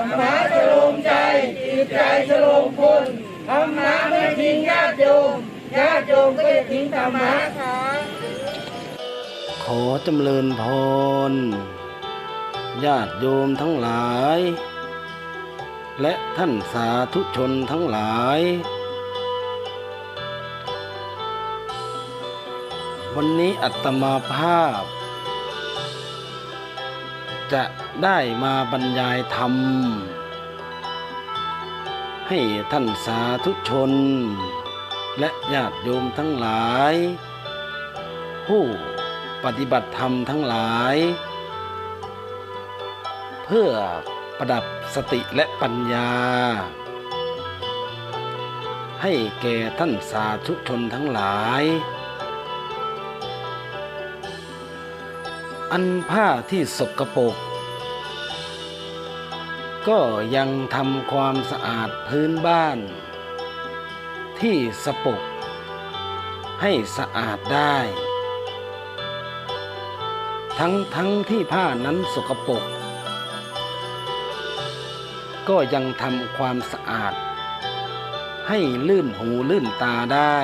รรมะจะลงใจจิตใจจะลงคุณธรรมะไม่ทิ้งญาติโยมญาติโยมก็จะทิ้งธรรมะขอจำเริญพรญาติโยมทั้งหลาย และท่านสาธุชนทั้งหลาย วันนี้อัตมาภาพ จะได้มาบรรยายธรรม ให้ท่านสาธุชน และญาติโยมทั้งหลาย ผู้ปฏิบัติธรรมทั้งหลาย เพื่อประดับสติและปัญญา ให้แก่ท่านสาธุชนทั้งหลาย อันผ้าที่สกปรกก็ยังทำความสะอาดพื้นบ้าน ที่สปรกให้สะอาดได้ ทั้งทั้งที่ผ้านั้นสกปรกก็ยังทำความสะอาด ให้ลื่นหูลื่นตาได้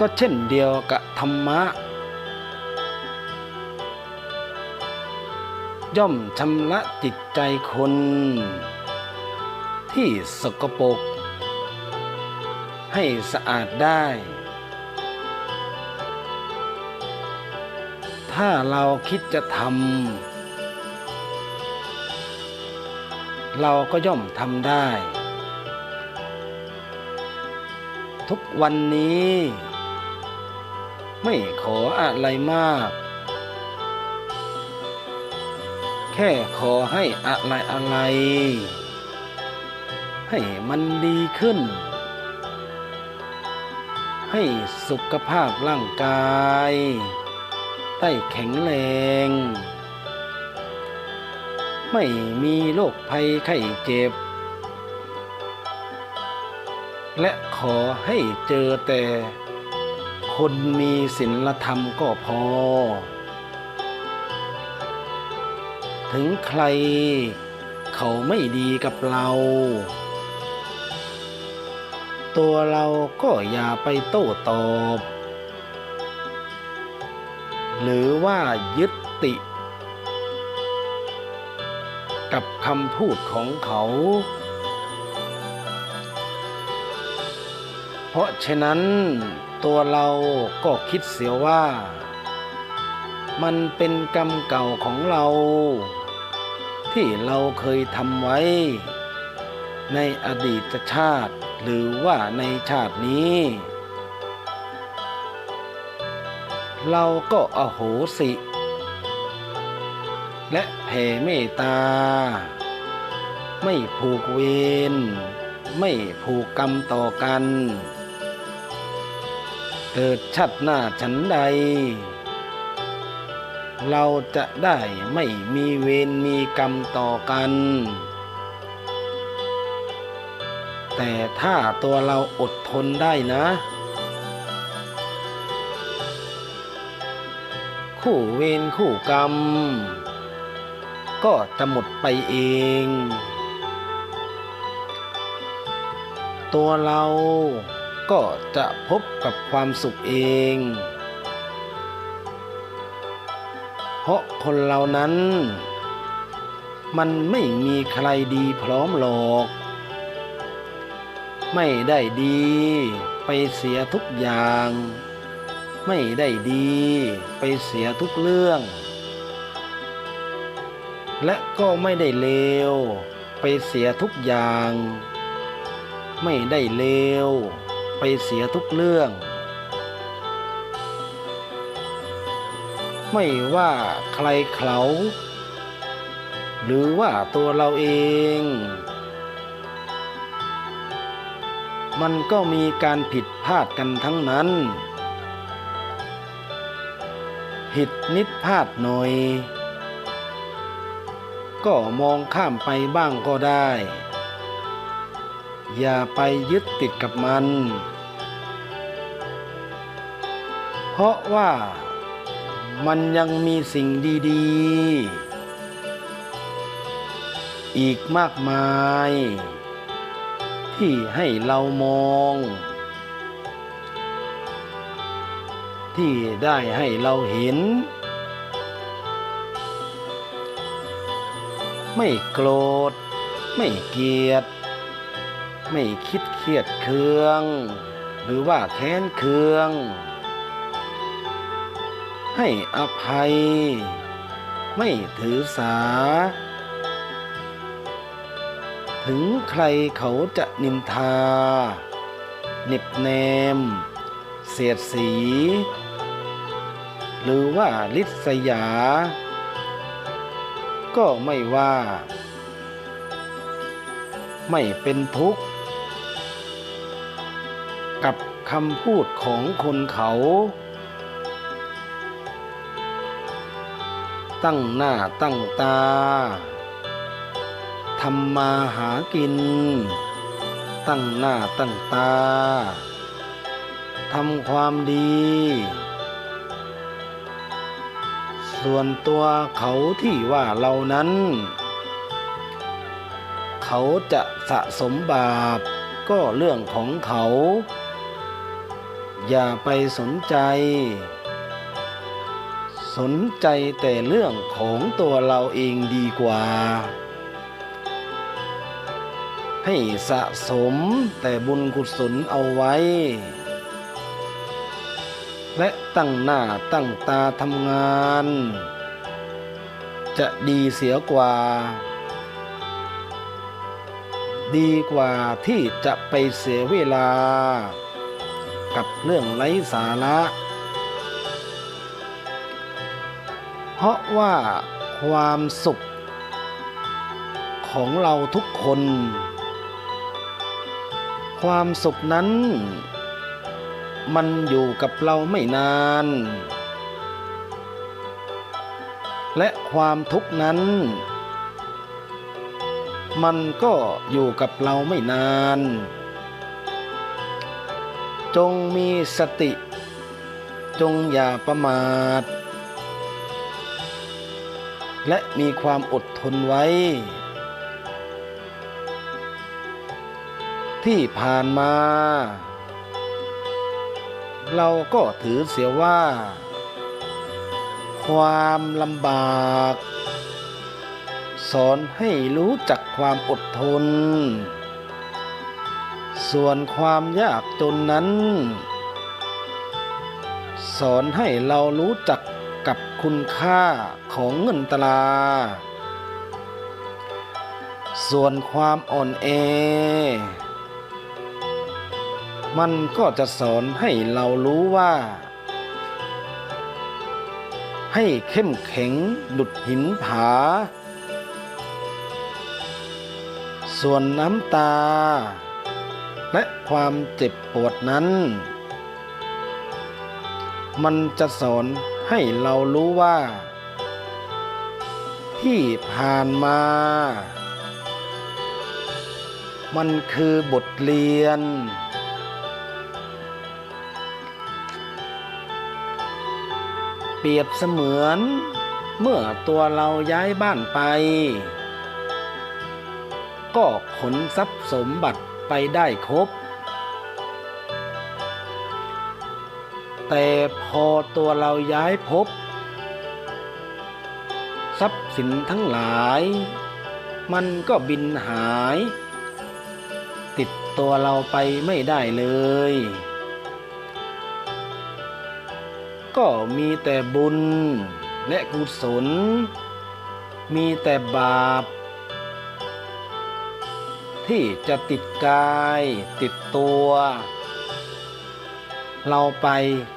ก็เช่นเดียวกับธรรมะ ย่อมชำระจิตใจคน ที่สกปรกให้สะอาดได้ ถ้าเราคิดจะทำเราก็ย่อมทำได้ ทุกวันนี้ ไม่ขออะไรมาก แค่ขอให้อะไรอะไร ให้มันดีขึ้น ให้สุขภาพร่างกายได้แข็งแรง ไม่มีโรคภัยไข้เจ็บ และขอให้เจอแต่ คนมีศีลธรรมก็พอ ถึงใครเขาไม่ดีกับเรา ตัวเราก็อย่าไปโต้ตอบ หรือว่ายึดติ กับคำพูดของเขา เพราะฉะนั้น ตัวเราก็คิดเสียว่า มันเป็นกรรมเก่าของเรา ที่เราเคยทำไว้ ในอดีตชาติหรือว่าในชาตินี้ เราก็อโหสิ และแผ่เมตตา ไม่ผูกเวรไม่ผูกกรรมต่อกัน เกิดชัดหน้าฉันใด เราจะได้ไม่มีเวรมีกรรมต่อกัน แต่ถ้าตัวเราอดทนได้นะ คู่เวรคู่กรรม ก็จะหมดไปเองตัวเรา ก็จะพบกับความสุขเอง เพราะคนเรานั้น มันไม่มีใครดีพร้อมหรอก ไม่ได้ดีไปเสียทุกอย่าง ไม่ได้ดีไปเสียทุกเรื่อง และก็ไม่ได้เลวไปเสียทุกอย่าง ไม่ได้เลว ไปเสียทุกเรื่อง ไม่ว่าใครเขาหรือว่าตัวเราเอง มันก็มีการผิดพลาดกันทั้งนั้น ผิดนิดพลาดหน่อย ก็มองข้ามไปบ้างก็ได้ อย่าไปยึดติดกับมัน เพราะว่ามันยังมีสิ่งดีๆ อีกมากมาย ที่ให้เรามอง ที่ได้ให้เราเห็น ไม่โกรธ ไม่เกลียด ไม่คิดเครียดเคือง หรือว่าแค้นเคือง ให้อภัย ไม่ถือสา ถึงใครเขาจะนินทาเหน็บแนม เสียดสี หรือว่าลิษยา ก็ไม่ว่า ไม่เป็นทุกข์ คำพูดของคนเขา ตั้งหน้าตั้งตาทำมาหากิน ตั้งหน้าตั้งตาทำความดี ส่วนตัวเขาที่ว่าเรานั้น เขาจะสะสมบาปก็เรื่องของเขา อย่าไปสนใจ สนใจแต่เรื่องของตัวเราเองดีกว่า ให้สะสมแต่บุญกุศลเอาไว้ และตั้งหน้าตั้งตาทำงาน จะดีเสียกว่า ดีกว่าที่จะไปเสียเวลา กับเรื่องไร้สาระ เพราะว่าความสุข ของเราทุกคน ความสุขนั้น มันอยู่กับเราไม่นาน และความทุกข์นั้นมันก็อยู่กับเราไม่นาน จงมีสติ จงอย่าประมาท และมีความอดทนไว้ ที่ผ่านมา เราก็ถือเสียว่า ความลำบาก สอนให้รู้จักความอดทน ส่วนความยากจนนั้น สอนให้เรารู้จักกับคุณค่าของเงินตรา ส่วนความอ่อนแอ มันก็จะสอนให้เรารู้ว่า ให้เข้มแข็งดุดหินผา ส่วนน้ำตา และความเจ็บปวดนั้น มันจะสอนให้เรารู้ว่า ที่ผ่านมา มันคือบทเรียน เปรียบเสมือนเมื่อตัวเราย้ายบ้านไป ก็ขนทรัพย์สมบัติ ไปได้ครบ แต่พอตัวเราย้ายภพทรัพย์สินทั้งหลาย มันก็บินหาย ติดตัวเราไปไม่ได้เลย ก็มีแต่บุญและกุศล มีแต่บาป ที่จะติดกาย ติดตัว เราไป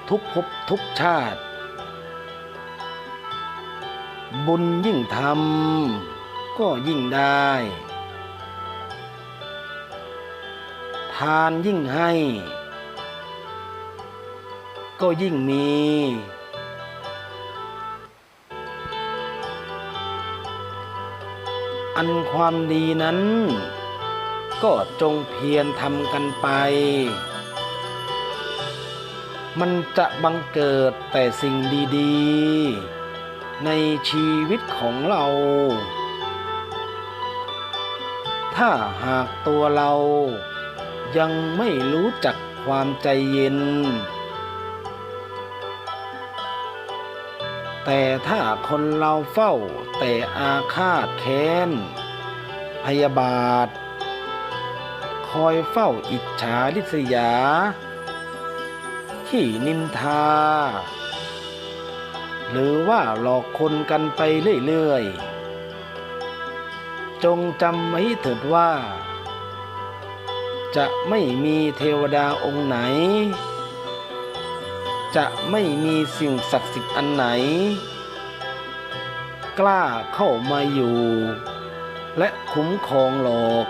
ทุกภพทุกชาติ บุญยิ่งทำก็ยิ่งได้ ทานยิ่งให้ ก็ยิ่งมีอันความดีนั้น ก็จงเพียรทำกันไป มันจะบังเกิดแต่สิ่งดีๆ ในชีวิตของเรา ถ้าหากตัวเรายังไม่รู้จักความใจเย็น แต่ถ้าคนเราเฝ้าแต่อาฆาตแค้น พยาบาท คอยเฝ้าอิจฉาริษยาที่นินทา หรือว่าหลอกคนกันไปเรื่อยๆ จงจำไว้เถิดว่า จะไม่มีเทวดาองค์ไหน จะไม่มีสิ่งศักดิ์สิทธิ์อันไหน กล้าเข้ามาอยู่ และคุ้มครองหรอก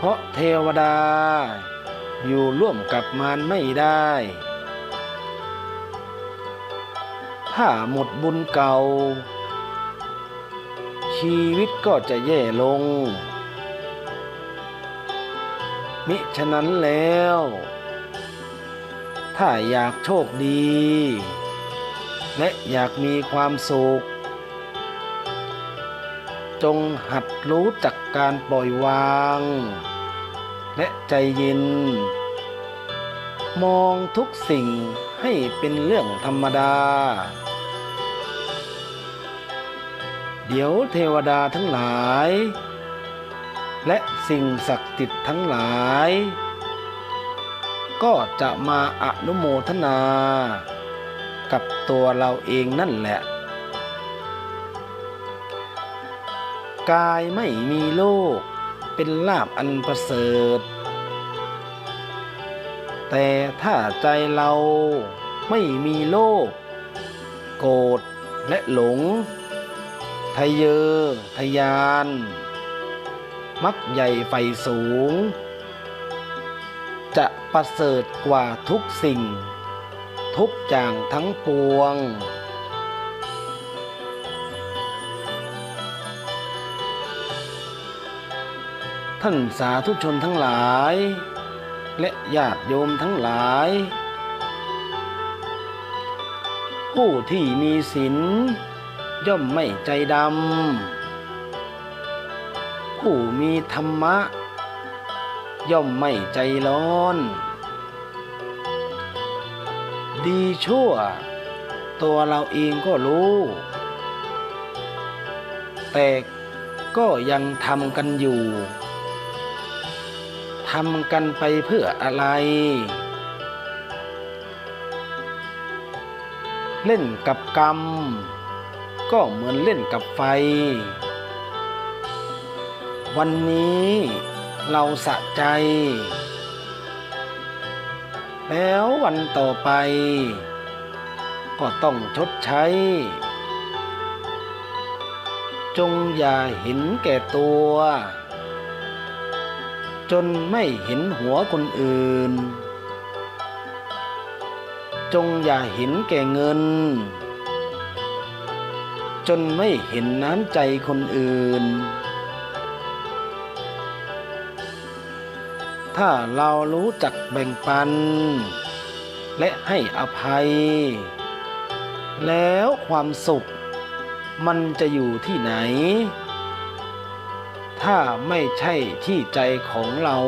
เพราะเทวดา อยู่ร่วมกับมารไม่ได้ ถ้าหมดบุญเก่า ชีวิตก็จะแย่ลง มิฉะนั้นแล้ว ถ้าอยากโชคดี และอยากมีความสุข จงหัดรู้จักการปล่อยวาง และใจเย็น มองทุกสิ่งให้เป็นเรื่องธรรมดา เดี๋ยวเทวดาทั้งหลาย และสิ่งศักดิ์สิทธิ์ทั้งหลาย ก็จะมาอนุโมทนา กับตัวเราเองนั่นแหละ กายไม่มีโลก เป็นลาบอันประเสริฐ แต่ถ้าใจเราไม่มีโลก โกรธและหลง ทะเยอทะยาน มักใหญ่ไฟสูง จะประเสริฐกว่าทุกสิ่ง ทุกอย่างทั้งปวง ท่านสาธุชนทั้งหลาย และญาติโยมทั้งหลาย ผู้ที่มีศีลย่อมไม่ใจดำ ผู้มีธรรมะ ย่อมไม่ใจร้อน ดีชั่ว ตัวเราเองก็รู้ แต่ก็ยังทำกันอยู่ ทำกันไปเพื่ออะไร เล่นกับกรรม ก็เหมือนเล่นกับไฟ วันนี้เราสะใจ แล้ววันต่อไป ก็ต้องชดใช้ จงอย่าเห็นแก่ตัว จนไม่เห็นหัวคนอื่น จงอย่าเห็นแก่เงิน จนไม่เห็นน้ำใจคนอื่น ถ้าเรารู้จักแบ่งปัน และให้อภัย แล้วความสุขมันจะอยู่ที่ไหน ถ้าไม่ใช่ที่ใจของเรา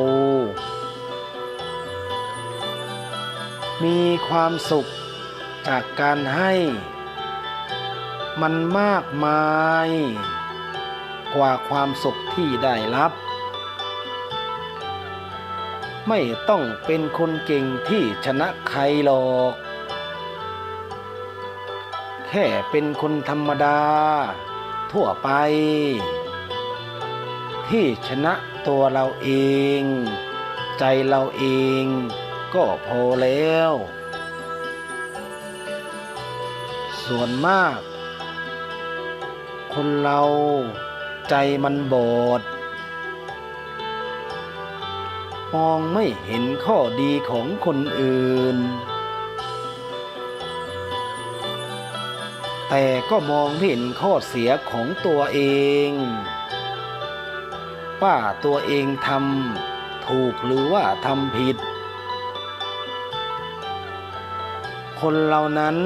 มีความสุขจากการให้ มันมากมาย กว่าความสุขที่ได้รับ ไม่ต้องเป็นคนเก่งที่ชนะใครหรอก แค่เป็นคนธรรมดา ทั่วไป ที่ชนะตัวเราเอง ใจเราเองก็พอแล้ว ส่วนมาก คนเราใจมันบอด มองไม่เห็นข้อดีของคนอื่น แต่ก็มองเห็นข้อเสียของตัวเอง ว่าตัวเองทำถูกหรือว่าทำผิด คนเหล่านั้น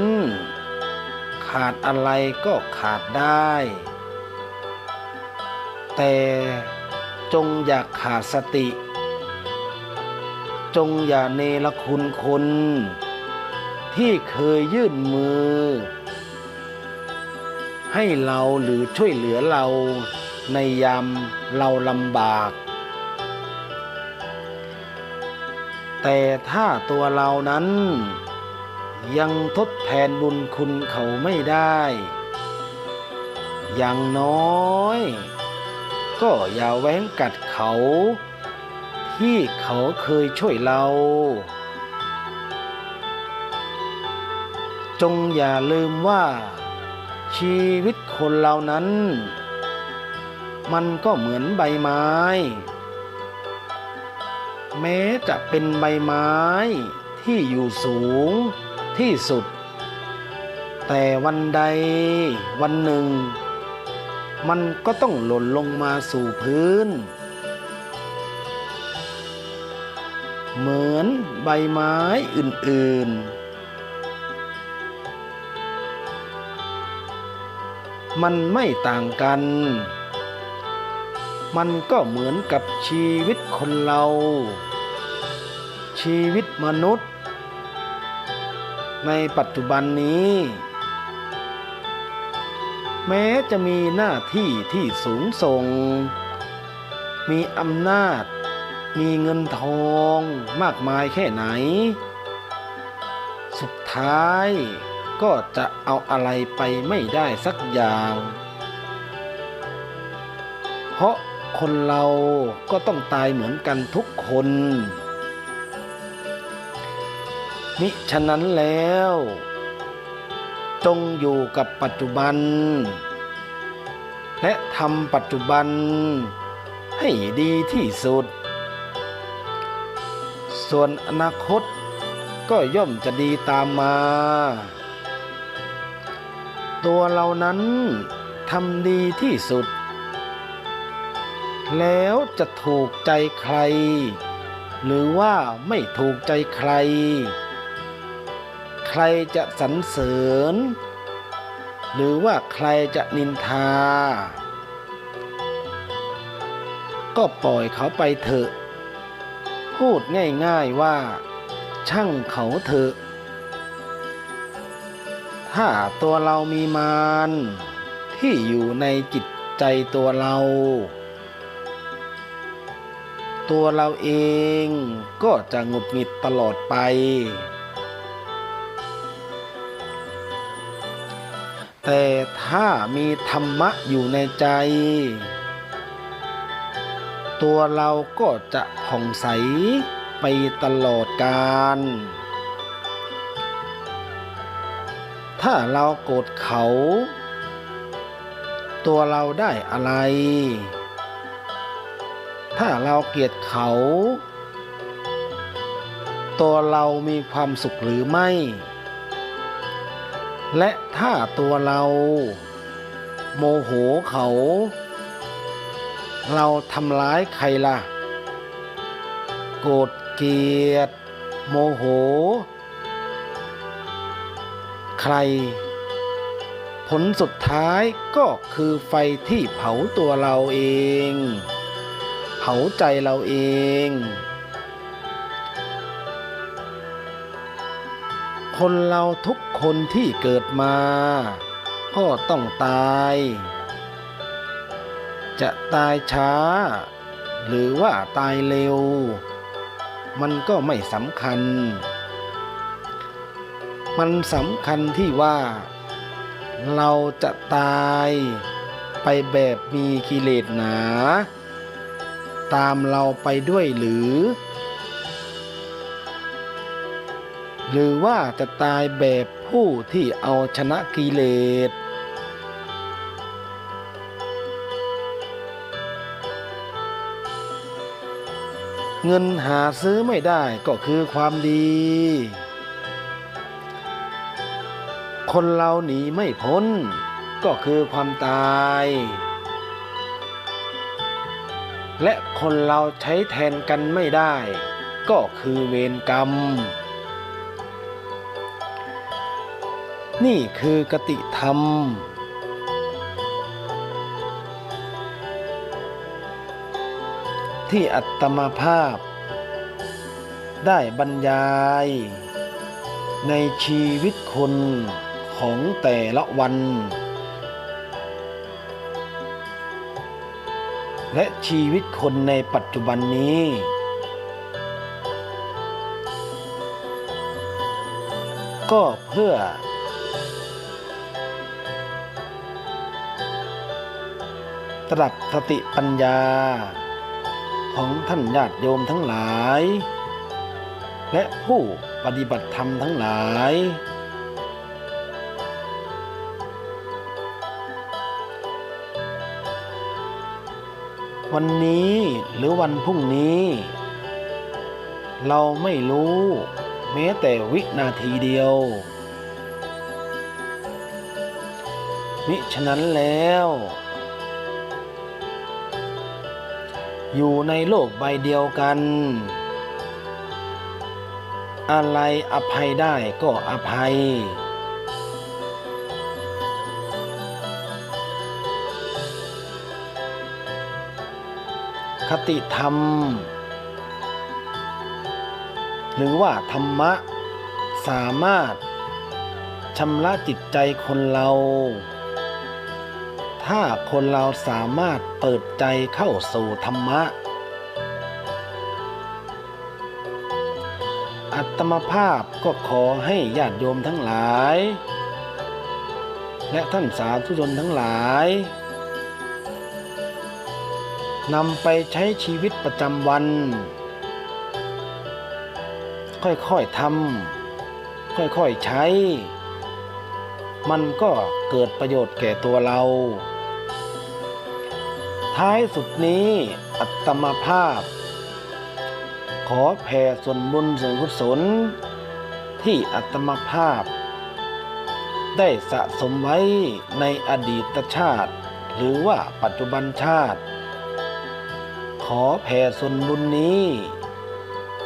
ขาดอะไรก็ขาดได้ แต่จงอย่าขาดสติ จงอย่าเนรคุณคน ที่เคยยื่นมือ ให้เราหรือช่วยเหลือเรา ในยามเราลำบาก แต่ถ้าตัวเรานั้น ยังทดแทนบุญคุณเขาไม่ได้ อย่างน้อย ก็อย่าแว้งกัดเขา ที่เขาเคยช่วยเรา จงอย่าลืมว่าชีวิตคนเรานั้น มันก็เหมือนใบไม้ แม้จะเป็นใบไม้ที่อยู่สูงที่สุด แต่วันใดวันหนึ่ง มันก็ต้องหล่นลงมาสู่พื้น เหมือนใบไม้อื่น ๆมันไม่ต่างกัน มันก็เหมือนกับชีวิตคนเรา ชีวิตมนุษย์ ในปัจจุบันนี้ แม้จะมีหน้าที่ที่สูงส่ง มีอำนาจ มีเงินทองมากมายแค่ไหน สุดท้ายก็จะเอาอะไรไปไม่ได้สักอย่าง เพราะ คนเราก็ต้องตายเหมือนกันทุกคน มิฉะนั้นแล้ว จงอยู่กับปัจจุบัน และทำปัจจุบันให้ดีที่สุด ส่วนอนาคตก็ย่อมจะดีตามมา ตัวเรานั้นทำดีที่สุด แล้วจะถูกใจใคร หรือว่าไม่ถูกใจใคร ใครจะสรรเสริญ หรือว่าใครจะนินทา ก็ปล่อยเขาไปเถอะ พูดง่ายๆว่า ช่างเขาเถอะ ถ้าตัวเรามีมารที่อยู่ในจิตใจตัวเรา ตัวเราเองก็จะหงุดหงิดตลอดไป แต่ถ้ามีธรรมะอยู่ในใจ ตัวเราก็จะผ่องใสไปตลอดกาลถ้าเราโกรธเขา ตัวเราได้อะไร ถ้าเราเกลียดเขา ตัวเรามีความสุขหรือไม่ และถ้าตัวเรา โมโหเขา เราทำร้ายใครล่ะ โกรธเกลียด โมโห ใคร ผลสุดท้ายก็คือไฟที่เผาตัวเราเอง เผาใจเราเอง คนเราทุกคนที่เกิดมา ก็ต้องตาย จะตายช้า หรือว่าตายเร็ว มันก็ไม่สำคัญ มันสำคัญที่ว่าเราจะตายไปแบบมีกิเลสหนา ตามเราไปด้วยหรือ หรือว่าจะตายแบบผู้ที่เอาชนะกิเลสเงินหาซื้อไม่ได้ก็คือความดี คนเราหนีไม่พ้น ก็คือความตาย และคนเราใช้แทนกันไม่ได้ ก็คือเวรกรรม นี่คือกติธรรม ที่อัตมาภาพ ได้บรรยาย ในชีวิตคนของแต่ละวัน และชีวิตคนในปัจจุบันนี้ ก็เพื่อ ตรัสสติปัญญา ของท่านญาติโยมทั้งหลาย และผู้ปฏิบัติธรรมทั้งหลาย วันนี้หรือวันพรุ่งนี้ เราไม่รู้ แม้แต่วินาทีเดียว มิฉะนั้นแล้ว อยู่ในโลกใบเดียวกัน อะไรอภัยได้ก็อภัย ติธรรม หรือว่าธรรมะ สามารถชำระจิตใจคนเรา ถ้าคนเราสามารถเปิดใจเข้าสู่ธรรมะ อัตมภาพก็ขอให้ญาติโยมทั้งหลาย และท่านสาธุชนทั้งหลาย นำไปใช้ชีวิตประจำวัน ค่อยๆทำค่อยๆใช้ มันก็เกิดประโยชน์แก่ตัวเรา ท้ายสุดนี้อัตมาภาพ ขอแผ่ส่วนบุญส่วนกุศล ที่อัตมาภาพ ได้สะสมไว้ในอดีตชาติ หรือว่าปัจจุบันชาติ ขอแผ่ส่วนบุญนี้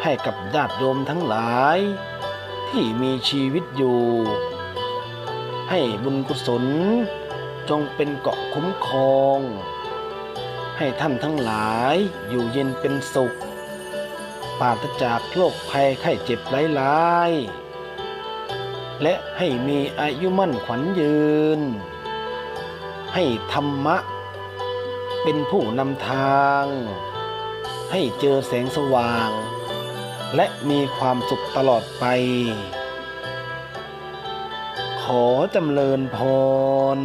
ให้กับญาติโยมทั้งหลาย ที่มีชีวิตอยู่ ให้บุญกุศลจงเป็นเกาะคุ้มครอง ให้ท่านทั้งหลายอยู่เย็นเป็นสุขปราศจากโรคภัยไข้เจ็บร้ายๆ และให้มีอายุมั่นขวัญยืน ให้ธรรมะ เป็นผู้นำทาง ให้เจอแสงสว่าง และมีความสุขตลอดไป ขอจำเริญพร